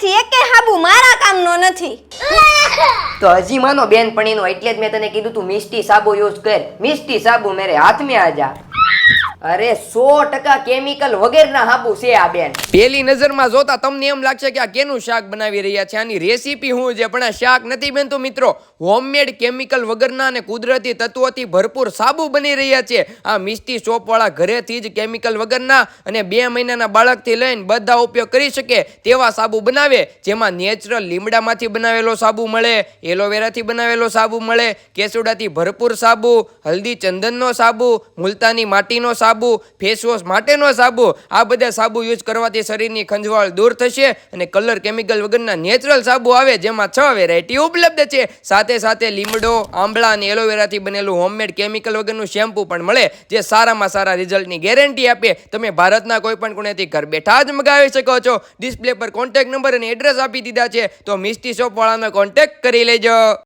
આમાંથી એકે હાબુ મારા કામનો નથી. તો હજી માનો બેનપણીનો, એટલે જ મેં તને કીધું તું મિસ્ટી સાબુ યુઝ કર. મિસ્ટી સાબુ મેરે હાથ મેં આ જા અરે સો ટકા કેમિકલ વગેરેના હાબુ છે આ બેન. પેલી નજરમાં જોતા તમને એમ લાગશે કે આ કેનું શાક બનાવી રહ્યા છે? આની રેસીપી શું છે, પણ આ શાક નથી બનતું મિત્રો. હોમમેડ કેમિકલ વગરના અને કુદરતી તત્વોથી ભરપૂર સાબુ બની રહ્યા છે. આ મિસ્ટી સોપવાળા ઘરેથી જ કેમિકલ વગરના અને બે મહિનાના બાળકથી લઈને બધા ઉપયોગ કરી શકે તેવા સાબુ બનાવે, જેમાં નેચરલ લીમડામાંથી બનાવેલો સાબુ મળે, એલોવેરાથી બનાવેલો સાબુ મળે, કેસુડાથી ભરપૂર સાબુ, હલ્દી ચંદનનો સાબુ, મુલતાની માટીનો સાબુ ફેસ વોશ માટેનો સાબુ. આ બધા સાબુ યુઝ કરવાથી શરીરની ખંજવાળ દૂર થશે અને કલર કેમિકલ વગરના નેચરલ સાબુ આવે, જેમાં છ વેરાયટી ઉપલબ્ધ છે. સાથે સાથે લીમડો, આંબળા અને એલોવેરાથી બનેલું હોમમેડ કેમિકલ વગરનું શેમ્પૂ પણ મળે, જે સારામાં સારા રિઝલ્ટની ગેરંટી આપે. તમે ભારતના કોઈ પણ ખૂણેથી ઘર બેઠા જ મગાવી શકો છો. ડિસ્પ્લે પર કોન્ટેક્ટ નંબર અને એડ્રેસ આપી દીધા છે. તો મિસ્ટી શોપ વાળાનો કોન્ટેક્ટ કરી લેજો.